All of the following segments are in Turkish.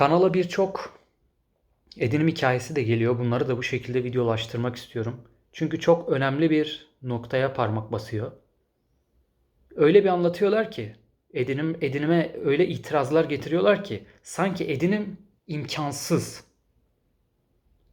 Kanala birçok edinim hikayesi de geliyor. Bunları da bu şekilde videolaştırmak istiyorum. Çünkü çok önemli bir noktaya parmak basıyor. Öyle bir anlatıyorlar ki edinim edinime öyle itirazlar getiriyorlar ki sanki edinim imkansız.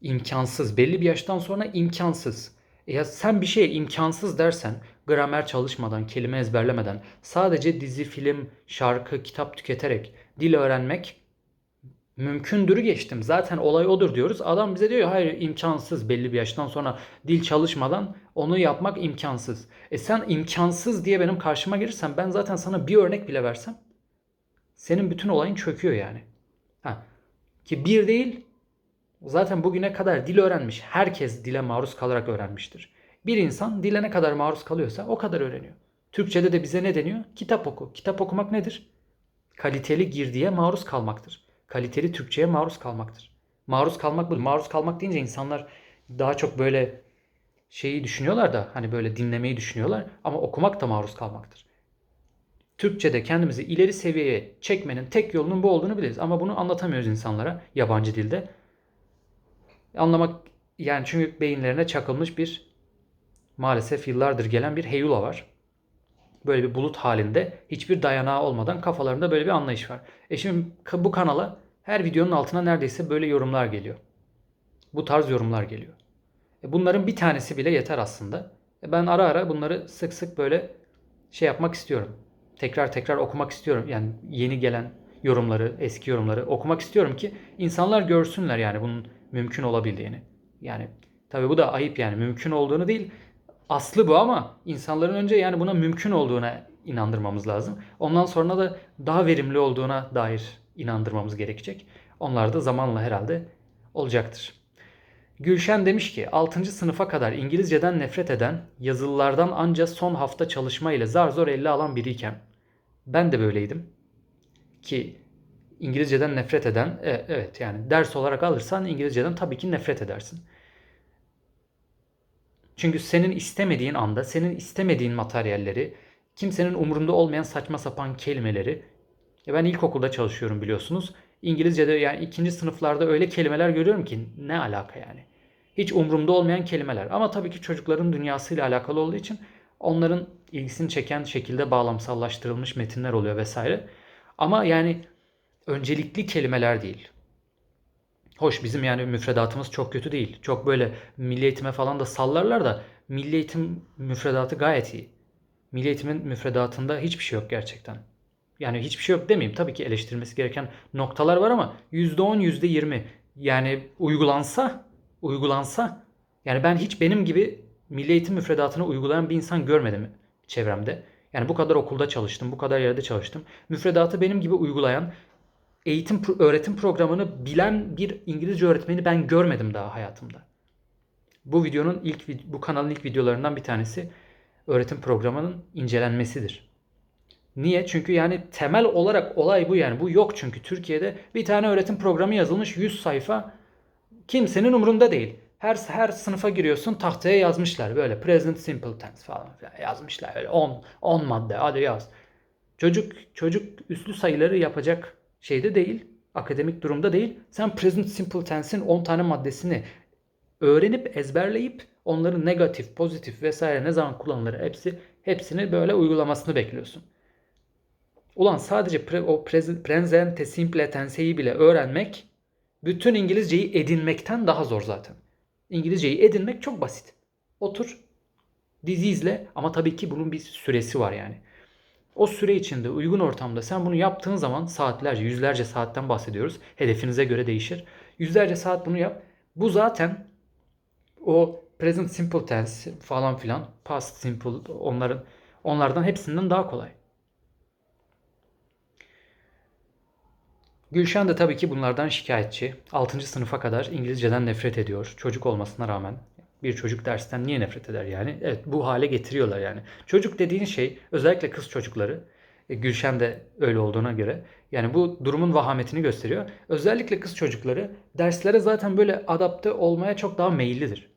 İmkansız. Belli bir yaştan sonra imkansız. Ya sen bir şeye imkansız dersen gramer çalışmadan, kelime ezberlemeden, sadece dizi, film, şarkı, kitap tüketerek dil öğrenmek mümkündürü geçtim. Zaten olay odur diyoruz. Adam bize diyor hayır imkansız belli bir yaştan sonra dil çalışmadan onu yapmak imkansız. E sen imkansız diye benim karşıma gelirsen ben zaten sana bir örnek bile versem senin bütün olayın çöküyor yani. Ha. Ki bir değil zaten bugüne kadar dil öğrenmiş herkes dile maruz kalarak öğrenmiştir. Bir insan dile ne kadar maruz kalıyorsa o kadar öğreniyor. Türkçede de bize ne deniyor? Kitap oku. Kitap okumak nedir? Kaliteli girdiye maruz kalmaktır kaliteli Türkçe'ye maruz kalmaktır. Maruz kalmak bu. Maruz kalmak deyince insanlar daha çok böyle şeyi düşünüyorlar da hani böyle dinlemeyi düşünüyorlar ama okumak da maruz kalmaktır. Türkçe'de kendimizi ileri seviyeye çekmenin tek yolunun bu olduğunu biliriz ama bunu anlatamıyoruz insanlara yabancı dilde. Anlamak yani çünkü beyinlerine çakılmış bir maalesef yıllardır gelen bir heyula var. Böyle bir bulut halinde hiçbir dayanağı olmadan kafalarında böyle bir anlayış var. E şimdi bu kanala her videonun altına neredeyse böyle yorumlar geliyor. Bu tarz yorumlar geliyor. E bunların bir tanesi bile yeter aslında. E ben ara ara bunları sık sık böyle şey yapmak istiyorum. Tekrar tekrar okumak istiyorum. Yani yeni gelen yorumları, eski yorumları okumak istiyorum ki insanlar görsünler yani bunun mümkün olabildiğini. Yani tabii bu da ayıp yani mümkün olduğunu değil. Aslı bu ama insanların önce yani buna mümkün olduğuna inandırmamız lazım. Ondan sonra da daha verimli olduğuna dair inandırmamız gerekecek. Onlar da zamanla herhalde olacaktır. Gülşen demiş ki 6. sınıfa kadar İngilizceden nefret eden, yazılılardan ancak son hafta çalışma ile zar zor 50 alan biriyken ben de böyleydim. Ki İngilizceden nefret eden, e, evet yani ders olarak alırsan İngilizceden tabii ki nefret edersin. Çünkü senin istemediğin anda, senin istemediğin materyalleri, kimsenin umurunda olmayan saçma sapan kelimeleri e, ben ilkokulda çalışıyorum biliyorsunuz. İngilizce'de yani ikinci sınıflarda öyle kelimeler görüyorum ki ne alaka yani. Hiç umurumda olmayan kelimeler. Ama tabii ki çocukların dünyasıyla alakalı olduğu için onların ilgisini çeken şekilde bağlamsallaştırılmış metinler oluyor vesaire. Ama yani öncelikli kelimeler değil. Hoş bizim yani müfredatımız çok kötü değil. Çok böyle milli eğitime falan da sallarlar da milli eğitim müfredatı gayet iyi. Milli eğitimin müfredatında hiçbir şey yok gerçekten. Yani hiçbir şey yok demeyeyim. Tabii ki eleştirilmesi gereken noktalar var ama %10, %20 yani uygulansa, uygulansa yani ben hiç benim gibi milli eğitim müfredatını uygulayan bir insan görmedim çevremde. Yani bu kadar okulda çalıştım, bu kadar yerde çalıştım. Müfredatı benim gibi uygulayan, eğitim öğretim programını bilen bir İngilizce öğretmeni ben görmedim daha hayatımda. Bu videonun ilk bu kanalın ilk videolarından bir tanesi öğretim programının incelenmesidir. Niye? Çünkü yani temel olarak olay bu yani. Bu yok çünkü Türkiye'de bir tane öğretim programı yazılmış 100 sayfa kimsenin umurunda değil. Her her sınıfa giriyorsun tahtaya yazmışlar böyle present simple tense falan yazmışlar öyle 10 10 madde hadi yaz. Çocuk çocuk üslü sayıları yapacak şeyde değil. Akademik durumda değil. Sen present simple tense'in 10 tane maddesini öğrenip ezberleyip onların negatif, pozitif vesaire ne zaman kullanılır hepsi hepsini böyle uygulamasını bekliyorsun. Ulan sadece pre, o presente simple tense'yi bile öğrenmek bütün İngilizceyi edinmekten daha zor zaten. İngilizceyi edinmek çok basit. Otur, dizi izle ama tabii ki bunun bir süresi var yani. O süre içinde uygun ortamda sen bunu yaptığın zaman saatlerce, yüzlerce saatten bahsediyoruz. Hedefinize göre değişir. Yüzlerce saat bunu yap. Bu zaten o present simple tense falan filan, past simple onların onlardan hepsinden daha kolay. Gülşen de tabii ki bunlardan şikayetçi. 6. sınıfa kadar İngilizceden nefret ediyor. Çocuk olmasına rağmen. Bir çocuk dersten niye nefret eder yani? Evet bu hale getiriyorlar yani. Çocuk dediğin şey özellikle kız çocukları. E, Gülşen de öyle olduğuna göre. Yani bu durumun vahametini gösteriyor. Özellikle kız çocukları derslere zaten böyle adapte olmaya çok daha meyillidir.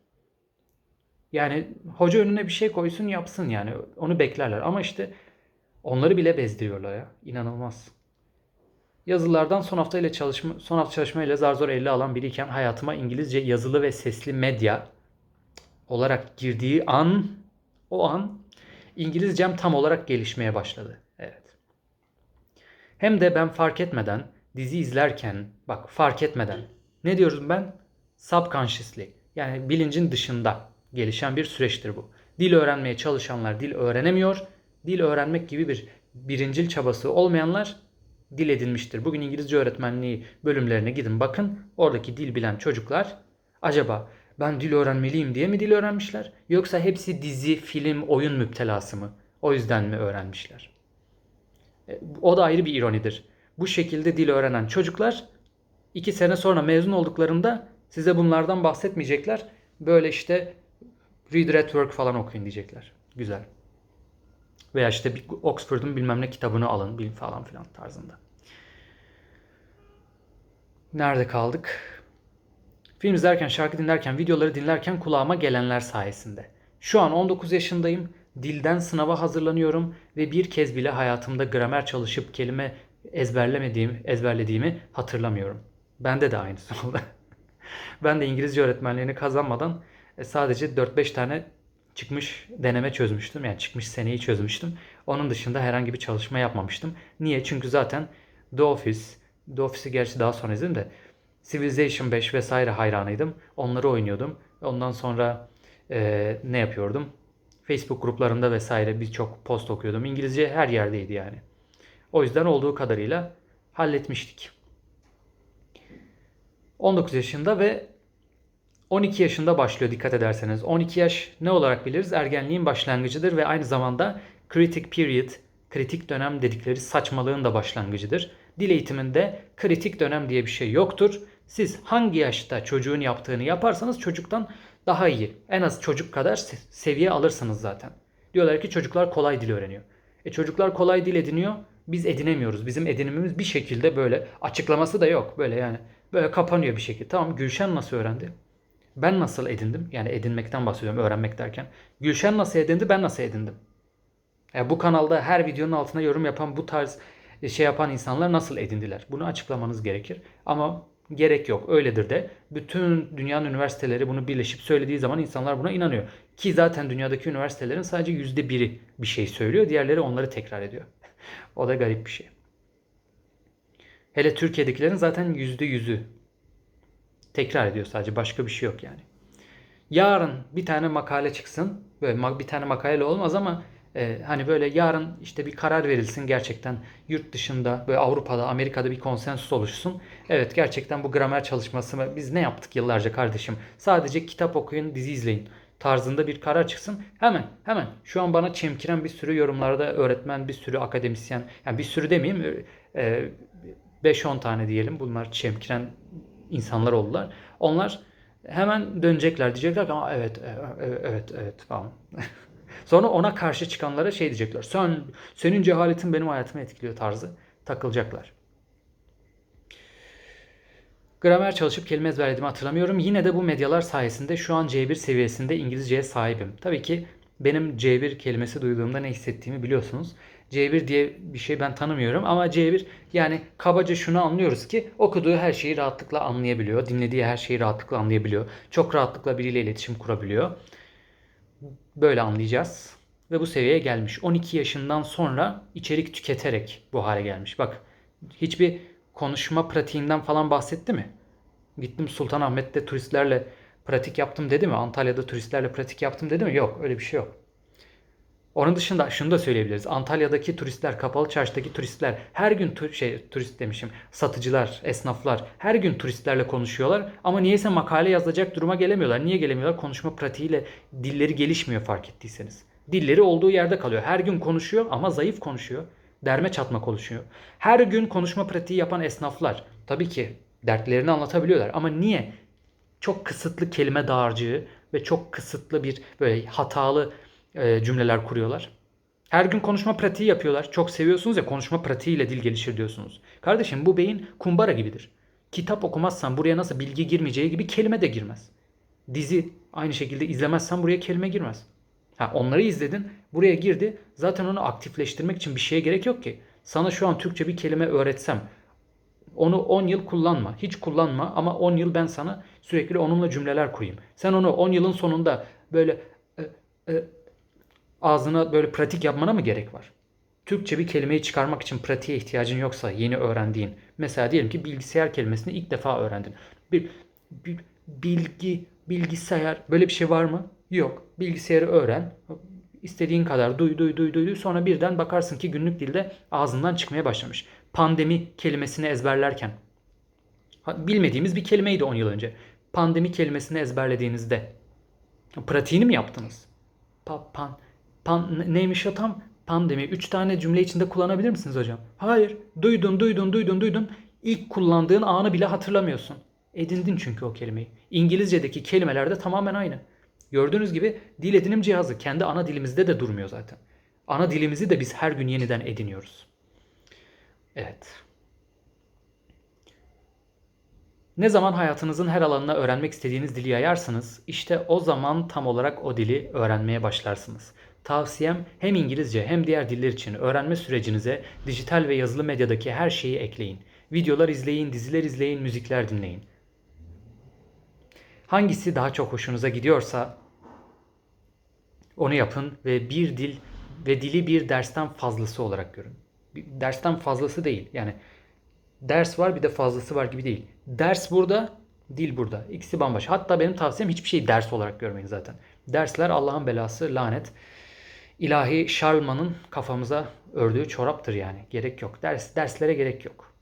Yani hoca önüne bir şey koysun yapsın yani. Onu beklerler. Ama işte onları bile bezdiriyorlar ya. İnanılmaz. Yazılılardan son hafta ile çalışma son hafta çalışma ile zar zor 50 alan biriyken hayatıma İngilizce yazılı ve sesli medya olarak girdiği an o an İngilizcem tam olarak gelişmeye başladı. Evet. Hem de ben fark etmeden dizi izlerken bak fark etmeden ne diyoruz ben? Subconsciously yani bilincin dışında gelişen bir süreçtir bu. Dil öğrenmeye çalışanlar dil öğrenemiyor. Dil öğrenmek gibi bir birincil çabası olmayanlar dil edinmiştir. Bugün İngilizce öğretmenliği bölümlerine gidin bakın. Oradaki dil bilen çocuklar acaba ben dil öğrenmeliyim diye mi dil öğrenmişler? Yoksa hepsi dizi, film, oyun müptelası mı? O yüzden mi öğrenmişler? E, O da ayrı bir ironidir. Bu şekilde dil öğrenen çocuklar iki sene sonra mezun olduklarında size bunlardan bahsetmeyecekler. Böyle işte Read at Work falan okuyun diyecekler. Güzel. Veya işte bir Oxford'un bilmem ne kitabını alın bil falan filan tarzında. Nerede kaldık? Film izlerken, şarkı dinlerken, videoları dinlerken kulağıma gelenler sayesinde. Şu an 19 yaşındayım. Dilden sınava hazırlanıyorum ve bir kez bile hayatımda gramer çalışıp kelime ezberlemediğim, ezberlediğimi hatırlamıyorum. Bende de aynısı oldu. ben de İngilizce öğretmenliğini kazanmadan e, sadece 4-5 tane çıkmış deneme çözmüştüm. Yani çıkmış seneyi çözmüştüm. Onun dışında herhangi bir çalışma yapmamıştım. Niye? Çünkü zaten The Office, The Office'i gerçi daha sonra izledim de Civilization 5 vesaire hayranıydım. Onları oynuyordum. Ondan sonra e, ne yapıyordum? Facebook gruplarında vesaire birçok post okuyordum. İngilizce her yerdeydi yani. O yüzden olduğu kadarıyla halletmiştik. 19 yaşında ve 12 yaşında başlıyor dikkat ederseniz. 12 yaş ne olarak biliriz? Ergenliğin başlangıcıdır ve aynı zamanda critic period, kritik dönem dedikleri saçmalığın da başlangıcıdır. Dil eğitiminde kritik dönem diye bir şey yoktur. Siz hangi yaşta çocuğun yaptığını yaparsanız çocuktan daha iyi. En az çocuk kadar se- seviye alırsınız zaten. Diyorlar ki çocuklar kolay dil öğreniyor. E çocuklar kolay dil ediniyor. Biz edinemiyoruz. Bizim edinimimiz bir şekilde böyle açıklaması da yok. Böyle yani böyle kapanıyor bir şekilde. Tamam Gülşen nasıl öğrendi? Ben nasıl edindim? Yani edinmekten bahsediyorum öğrenmek derken. Gülşen nasıl edindi? Ben nasıl edindim? Yani bu kanalda her videonun altına yorum yapan bu tarz e, şey yapan insanlar nasıl edindiler? Bunu açıklamanız gerekir. Ama gerek yok. Öyledir de. Bütün dünyanın üniversiteleri bunu birleşip söylediği zaman insanlar buna inanıyor. Ki zaten dünyadaki üniversitelerin sadece yüzde biri bir şey söylüyor. Diğerleri onları tekrar ediyor. o da garip bir şey. Hele Türkiye'dekilerin zaten yüzde yüzü tekrar ediyor sadece. Başka bir şey yok yani. Yarın bir tane makale çıksın. Böyle bir tane makale olmaz ama e, hani böyle yarın işte bir karar verilsin gerçekten yurt dışında böyle Avrupa'da Amerika'da bir konsensus oluşsun. Evet gerçekten bu gramer çalışması biz ne yaptık yıllarca kardeşim? Sadece kitap okuyun, dizi izleyin tarzında bir karar çıksın. Hemen hemen şu an bana çemkiren bir sürü yorumlarda öğretmen, bir sürü akademisyen yani bir sürü demeyeyim e, 5-10 tane diyelim bunlar çemkiren insanlar oldular. Onlar hemen dönecekler diyecekler ki Aa, evet evet evet evet falan. Sonra ona karşı çıkanlara şey diyecekler. Sen senin cehaletin benim hayatımı etkiliyor tarzı takılacaklar. Gramer çalışıp kelime ezberlediğimi hatırlamıyorum. Yine de bu medyalar sayesinde şu an C1 seviyesinde İngilizceye sahibim. Tabii ki benim C1 kelimesi duyduğumda ne hissettiğimi biliyorsunuz. C1 diye bir şey ben tanımıyorum ama C1 yani kabaca şunu anlıyoruz ki okuduğu her şeyi rahatlıkla anlayabiliyor. Dinlediği her şeyi rahatlıkla anlayabiliyor. Çok rahatlıkla biriyle iletişim kurabiliyor. Böyle anlayacağız. Ve bu seviyeye gelmiş. 12 yaşından sonra içerik tüketerek bu hale gelmiş. Bak hiçbir konuşma pratiğinden falan bahsetti mi? Gittim Sultanahmet'te turistlerle pratik yaptım dedi mi? Antalya'da turistlerle pratik yaptım dedi mi? Yok öyle bir şey yok. Onun dışında şunu da söyleyebiliriz. Antalya'daki turistler, kapalı çarşıdaki turistler her gün tu- şey turist demişim. Satıcılar, esnaflar her gün turistlerle konuşuyorlar ama niyeyse makale yazacak duruma gelemiyorlar. Niye gelemiyorlar? Konuşma pratiğiyle dilleri gelişmiyor fark ettiyseniz. Dilleri olduğu yerde kalıyor. Her gün konuşuyor ama zayıf konuşuyor. Derme çatma konuşuyor. Her gün konuşma pratiği yapan esnaflar tabii ki dertlerini anlatabiliyorlar ama niye? Çok kısıtlı kelime dağarcığı ve çok kısıtlı bir böyle hatalı e, cümleler kuruyorlar. Her gün konuşma pratiği yapıyorlar. Çok seviyorsunuz ya konuşma pratiğiyle dil gelişir diyorsunuz. Kardeşim bu beyin kumbara gibidir. Kitap okumazsan buraya nasıl bilgi girmeyeceği gibi kelime de girmez. Dizi aynı şekilde izlemezsen buraya kelime girmez. Ha, onları izledin, buraya girdi. Zaten onu aktifleştirmek için bir şeye gerek yok ki. Sana şu an Türkçe bir kelime öğretsem, Onu 10 yıl kullanma. Hiç kullanma ama 10 yıl ben sana sürekli onunla cümleler kurayım. Sen onu 10 yılın sonunda böyle e, e, ağzına böyle pratik yapmana mı gerek var? Türkçe bir kelimeyi çıkarmak için pratiğe ihtiyacın yoksa yeni öğrendiğin. Mesela diyelim ki bilgisayar kelimesini ilk defa öğrendin. Bir, bir bilgi, bilgisayar böyle bir şey var mı? Yok. Bilgisayarı öğren. İstediğin kadar duy duy duy duy. Sonra birden bakarsın ki günlük dilde ağzından çıkmaya başlamış. Pandemi kelimesini ezberlerken. Bilmediğimiz bir kelimeydi 10 yıl önce. Pandemi kelimesini ezberlediğinizde pratiğini mi yaptınız? Pa, pan, pan, ne- neymiş o tam? Pandemi. Üç tane cümle içinde kullanabilir misiniz hocam? Hayır. Duydun, duydun, duydun, duydun. İlk kullandığın anı bile hatırlamıyorsun. Edindin çünkü o kelimeyi. İngilizce'deki kelimeler de tamamen aynı. Gördüğünüz gibi dil edinim cihazı kendi ana dilimizde de durmuyor zaten. Ana dilimizi de biz her gün yeniden ediniyoruz. Evet. Ne zaman hayatınızın her alanına öğrenmek istediğiniz dili yayarsanız işte o zaman tam olarak o dili öğrenmeye başlarsınız. Tavsiyem hem İngilizce hem diğer diller için öğrenme sürecinize dijital ve yazılı medyadaki her şeyi ekleyin. Videolar izleyin, diziler izleyin, müzikler dinleyin. Hangisi daha çok hoşunuza gidiyorsa onu yapın ve bir dil ve dili bir dersten fazlası olarak görün. Bir dersten fazlası değil. Yani ders var bir de fazlası var gibi değil. Ders burada, dil burada. İkisi bambaşka. Hatta benim tavsiyem hiçbir şeyi ders olarak görmeyin zaten. Dersler Allah'ın belası, lanet. İlahi Şarlman'ın kafamıza ördüğü çoraptır yani. Gerek yok. Ders derslere gerek yok.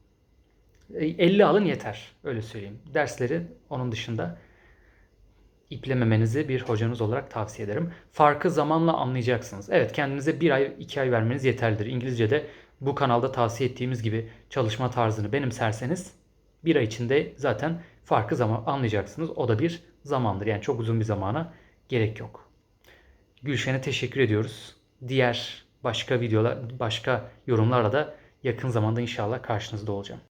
E, 50 alın yeter. Öyle söyleyeyim. Dersleri onun dışında iplememenizi bir hocanız olarak tavsiye ederim. Farkı zamanla anlayacaksınız. Evet kendinize bir ay iki ay vermeniz yeterlidir. İngilizce'de bu kanalda tavsiye ettiğimiz gibi çalışma tarzını benimserseniz bir ay içinde zaten farkı zaman anlayacaksınız. O da bir zamandır. Yani çok uzun bir zamana gerek yok. Gülşen'e teşekkür ediyoruz. Diğer başka videolar, başka yorumlarla da yakın zamanda inşallah karşınızda olacağım.